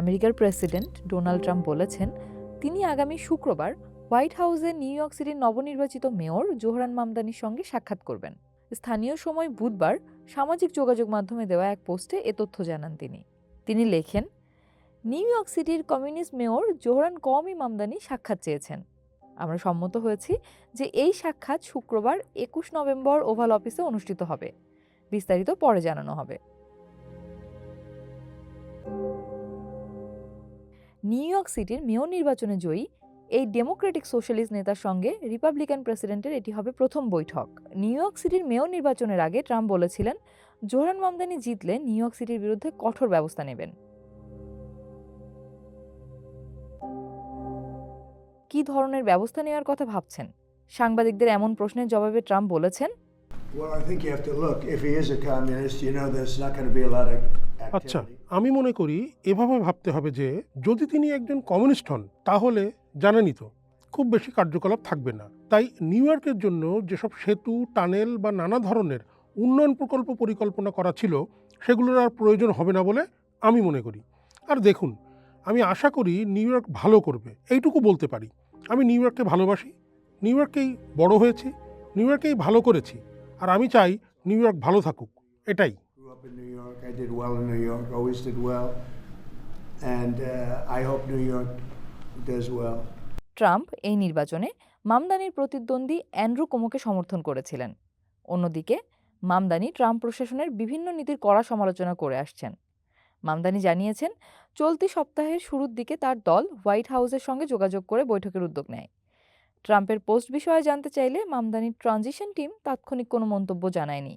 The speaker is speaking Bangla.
আমেরিকার প্রেসিডেন্ট ডোনাল্ড ট্রাম্প বলেছেন, তিনি আগামী শুক্রবার হোয়াইট হাউসে নিউ ইয়র্ক সিটির নবনির্বাচিত মেয়র জোহরান মামদানির সঙ্গে সাক্ষাৎ করবেন। স্থানীয় সময় বুধবার সামাজিক যোগাযোগ মাধ্যমে দেওয়া এক পোস্টে এ তথ্য জানান তিনি। তিনি লেখেন, নিউ ইয়র্ক সিটির communist mayor Zohran Kwame Mamdani সাক্ষাৎ চেয়েছেন। আমরা সম্মত হয়েছি যে এই সাক্ষাৎ শুক্রবার একুশ নভেম্বর ওভাল অফিসে অনুষ্ঠিত হবে। বিস্তারিত পরে জানানো হবে। নিউ ইয়র্ক সিটির মেয়র নির্বাচনে জয়ী এই ডেমোক্রেটিক সোশ্যালিস্ট নেতার সঙ্গে রিপাবলিকান প্রেসিডেন্টের এটি হবে প্রথম বৈঠক। নিউ ইয়র্ক সিটির মেয়র নির্বাচনের আগে ট্রাম্প বলেছিলেন জোহরান মামদানি জিতলে নিউ ইয়র্ক সিটির বিরুদ্ধে কঠোর ব্যবস্থা নেবেন। কী ধরনের ব্যবস্থা নেওয়ার কথা ভাবছেন? সাংবাদিকদের এমন প্রশ্নের জবাবে ট্রাম্প বলেছেন Well, I think you have to look. If he is a communist, you know there's not going to be a lot of আচ্ছা আমি মনে করি এভাবে ভাবতে হবে যে যদি তিনি একজন কমিউনিস্ট হন তাহলে জানেনই তো খুব বেশি কার্যকলাপ থাকবে না। তাই নিউ ইয়র্কের জন্য যেসব সেতু টানেল বা নানা ধরনের উন্নয়ন প্রকল্প পরিকল্পনা করা ছিল সেগুলোর আর প্রয়োজন হবে না বলে আমি মনে করি। আর দেখুন আমি আশা করি নিউ ইয়র্ক ভালো করবে এইটুকু বলতে পারি। আমি নিউ ইয়র্ককে ভালোবাসি নিউ ইয়র্কেই বড় হয়েছি নিউ ইয়র্কেই ভালো করেছি আর আমি চাই নিউ ইয়র্ক ভালো থাকুক এটাই। Did well in New York, always did well. And uh, I hope New York does well. Trump এই নির্বাচনে মামদানির প্রতিদ্বন্দ্বী অ্যান্ড্রু কোমোকে সমর্থন করেছিলেন অন্যদিকে মামদানি ট্রাম্প প্রশাসনের বিভিন্ন নীতির কড়া সমালোচনা করে আসছেন মামদানি জানিয়েছেন চলতি সপ্তাহের শুরুর দিকে তার দল হোয়াইট হাউসের সঙ্গে যোগাযোগ করে বৈঠকের উদ্যোগ নেয় ট্রাম্পের পোস্ট বিষয়ে জানতে চাইলে মামদানির ট্রানজিশন টিম তাৎক্ষণিক কোনো মন্তব্য জানায়নি